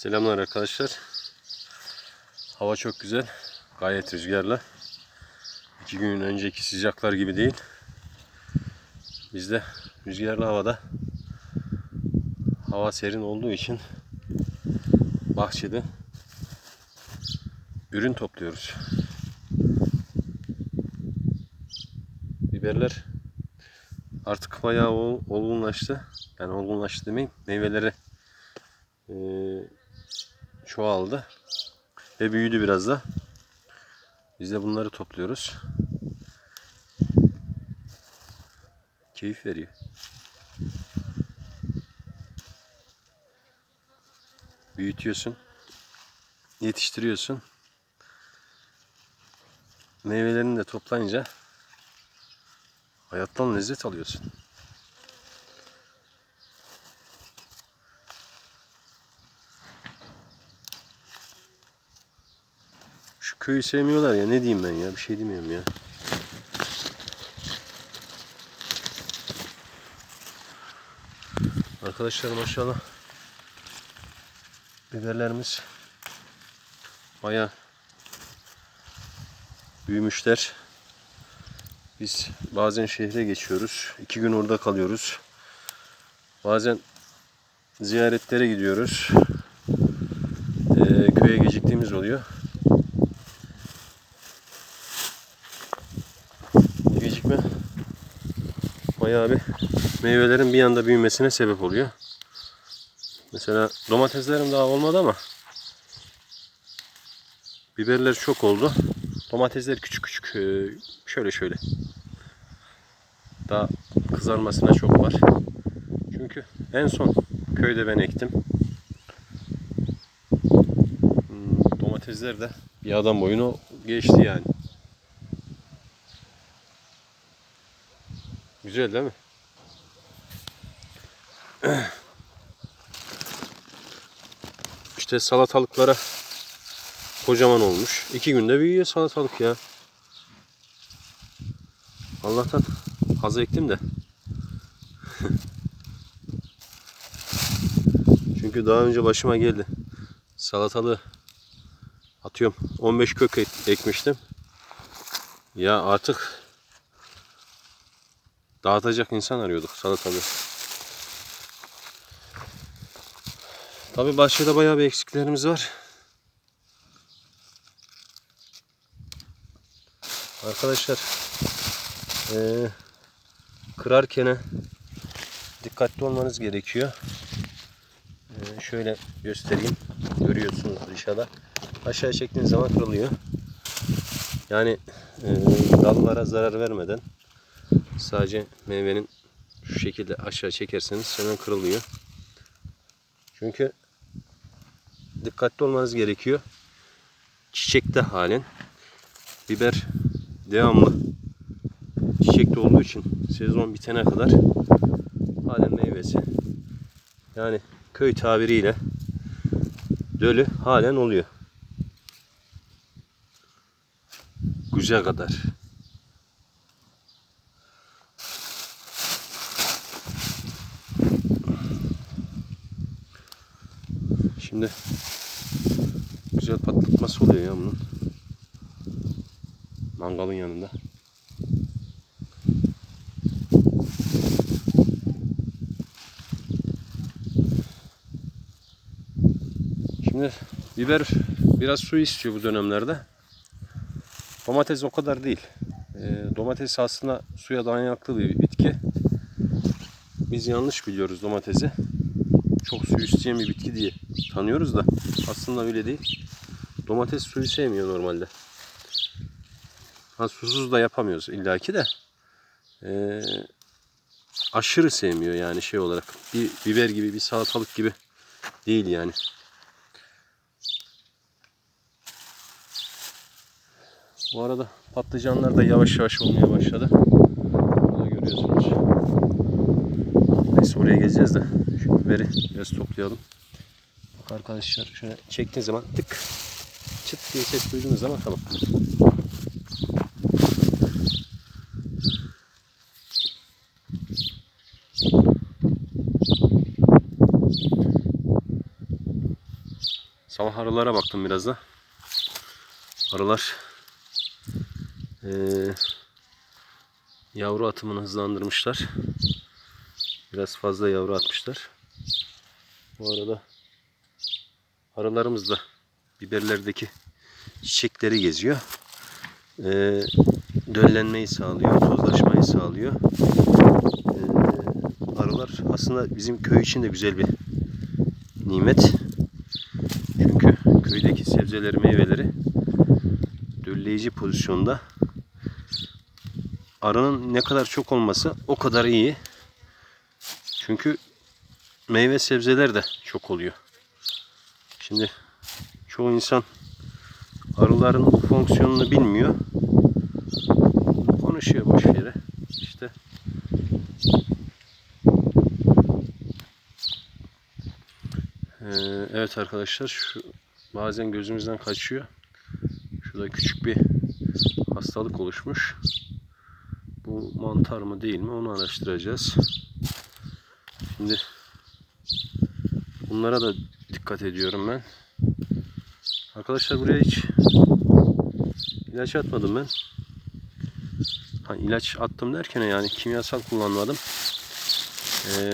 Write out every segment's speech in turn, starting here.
Selamlar arkadaşlar. Hava çok güzel. Gayet rüzgarlı. İki gün önceki sıcaklar gibi değil. Biz de rüzgarlı havada hava serin olduğu için bahçede ürün topluyoruz. Biberler artık bayağı ol- olgunlaştı. Yani olgunlaştı demeyeyim. Meyveleri çoğaldı ve büyüdü biraz da. Biz de bunları topluyoruz. Keyif veriyor. Büyütüyorsun. Yetiştiriyorsun. Meyvelerini de toplayınca hayattan lezzet alıyorsun. Köyü sevmiyorlar ya ne diyeyim ben ya bir şey demiyorum ya. Arkadaşlar maşallah biberlerimiz baya büyümüşler. Biz bazen şehre geçiyoruz. iki gün orada kalıyoruz. Bazen ziyaretlere gidiyoruz. Ee, köye geciktiğimiz oluyor. Bayağı bir meyvelerin bir anda büyümesine sebep oluyor. Mesela domateslerim daha olmadı ama biberler çok oldu. Domatesler küçük küçük e, şöyle şöyle. Daha kızarmasına çok var. Çünkü en son köyde ben ektim. Hmm, Domatesler de bir adam boyunu geçti yani. Güzel değil mi? İşte salatalıklara kocaman olmuş. İki günde büyüyor salatalık ya. Allah'tan az ektim de. Çünkü daha önce başıma geldi. Salatalığı atıyorum 15 kök ek- ekmiştim. Ya artık dağıtacak insan arıyorduk salatalığı. Tabi bahçede bayağı bir eksiklerimiz var. Arkadaşlar eee kırarken dikkatli olmanız gerekiyor. Eee, şöyle göstereyim. Görüyorsunuz dışarıda. Aşağı çektiğiniz zaman kırılıyor. Yani eee, dallara zarar vermeden sadece meyvenin şu şekilde aşağı çekerseniz hemen kırılıyor. Çünkü dikkatli olmanız gerekiyor. Çiçekte halen biber devamlı çiçekte olduğu için sezon bitene kadar halen meyvesi yani köy tabiriyle dölü halen oluyor. Güzel kadar. Şimdi güzel patlatması oluyor ya bunun. Mangalın yanında. Şimdi biber biraz su istiyor bu dönemlerde. Domates o kadar değil. Ee, domates aslında suya dayanıklı bir bitki. Biz yanlış biliyoruz domatesi. Çok su isteyen bir bitki diye tanıyoruz da aslında öyle değil. Domates suyu sevmiyor normalde. Ha, susuz da yapamıyoruz illaki de. Ee, aşırı sevmiyor yani şey olarak. Bir biber gibi, bir salatalık gibi değil yani. Bu arada patlıcanlar da yavaş yavaş olmaya başladı. Burada görüyorsunuz. Neyse oraya geleceğiz de şu biberi biraz toplayalım. Bak arkadaşlar şöyle çektiğin zaman tık çıt diye ses duyduğunuz zaman tamam. Sabah arılara baktım biraz da. Arılar eee, yavru atımını hızlandırmışlar. Biraz fazla yavru atmışlar. Bu arada arılarımız da biberlerdeki çiçekleri geziyor. Eee döllenmeyi sağlıyor, tozlaşmayı sağlıyor. Eee, arılar aslında bizim köy için de güzel bir nimet. Çünkü köydeki sebzeleri, meyveleri dölleyici pozisyonda. Arının ne kadar çok olması o kadar iyi. Çünkü meyve sebzeler de çok oluyor. Şimdi çoğu insan arıların bu fonksiyonunu bilmiyor. Konuşuyor boş yere. İşte Ee, evet arkadaşlar şu bazen gözümüzden kaçıyor. Şurada küçük bir hastalık oluşmuş. Bu mantar mı değil mi onu araştıracağız. Şimdi bunlara da dikkat ediyorum ben. Arkadaşlar buraya hiç ilaç atmadım ben. Ha, ilaç attım derken yani kimyasal kullanmadım. Ee,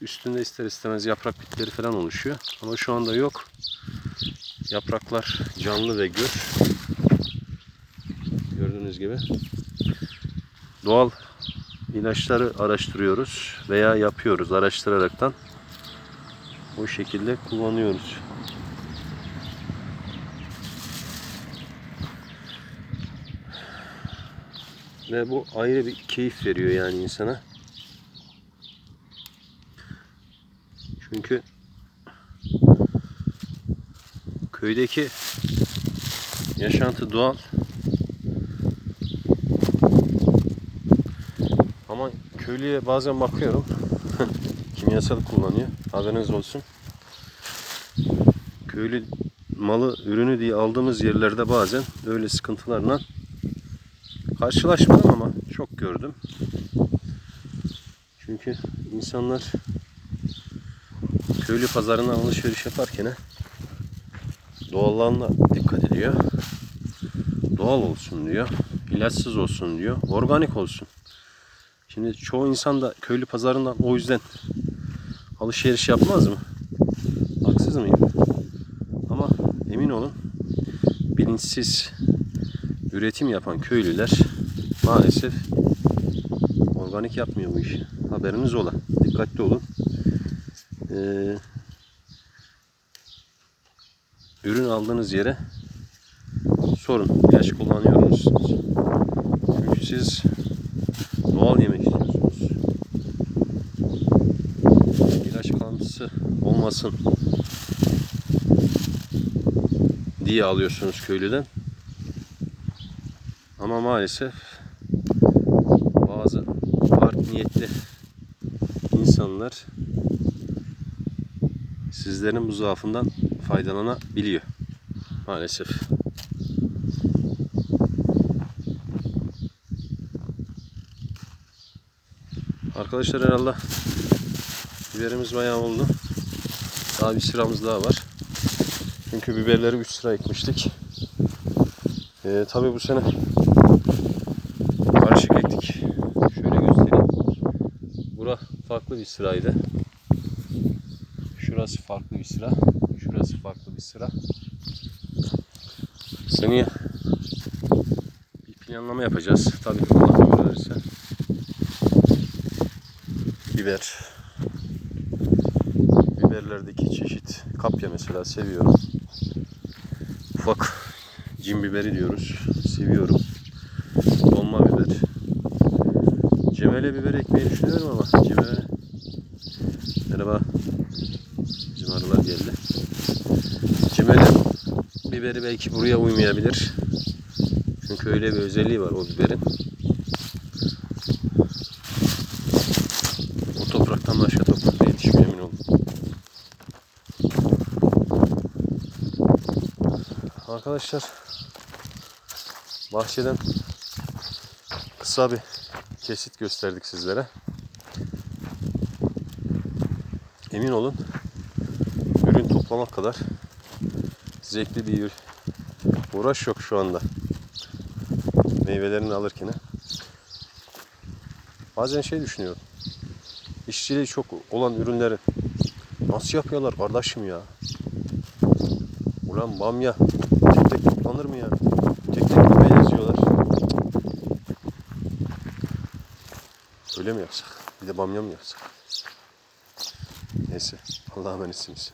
üstünde ister istemez yaprak bitleri falan oluşuyor. Ama şu anda yok. Yapraklar canlı ve gür. Gördüğünüz gibi. Doğal ilaçları araştırıyoruz veya yapıyoruz araştıraraktan. Bu şekilde kullanıyoruz. Ve bu ayrı bir keyif veriyor yani insana. Çünkü köydeki yaşantı doğal. Ama köylüye bazen bakıyorum. Kimyasal kullanıyor. Haberiniz olsun. Köylü malı, ürünü diye aldığımız yerlerde bazen öyle sıkıntılarla karşılaşmadım ama çok gördüm. Çünkü insanlar köylü pazarına alışveriş yaparken doğallığına dikkat ediyor. Doğal olsun diyor. ilaçsız olsun diyor. Organik olsun. Şimdi çoğu insan da köylü pazarından o yüzden alışveriş yapmaz mı? Haksız mıyım? Ama emin olun bilinçsiz üretim yapan köylüler maalesef organik yapmıyor bu işi. Haberiniz ola. Dikkatli olun. Ee, ürün aldığınız yere sorun. İlaç kullanıyor musunuz? Çünkü siz doğal yemek istiyorsunuz. İlaç kalıntısı olmasın diye alıyorsunuz köylüden. Ama maalesef bazı art niyetli insanlar sizlerin bu zaafından faydalanabiliyor. Maalesef. Arkadaşlar herhalde biberimiz bayağı oldu. Daha bir sıramız daha var. Çünkü biberleri 3 sıra ekmiştik. Ee, tabii bu sene karışık ektik. Şöyle göstereyim. Bura farklı bir sıraydı. Şurası farklı bir sıra. Şurası farklı bir sıra. Seneye bir planlama yapacağız. Tabii Allah verirse. Biber. Biberlerdeki çeşit kapya mesela seviyorum. Ufak cin biberi diyoruz. Seviyorum. Dolma biber. Cemele biber ekmeyi düşünüyorum ama cemele Merhaba. Bizim arılar geldi. Cimele biberi belki buraya uymayabilir. Çünkü öyle bir özelliği var o biberin. O topraktan başka toprakta yetişmiyor emin olun. Arkadaşlar bahçeden kısa bir kesit gösterdik sizlere. Emin olun ürün toplamak kadar zevkli bir uğraş yok şu anda. Meyvelerini alırken. Bazen şey düşünüyorum. İşçiliği çok olan ürünleri nasıl yapıyorlar kardeşim ya? Ulan bamya tek tek toplanır mı ya? Tek tek mi benziyorlar? Öyle mi yapsak? Bir de bamya mı yapsak? Neyse. Allah'a emanetsiniz.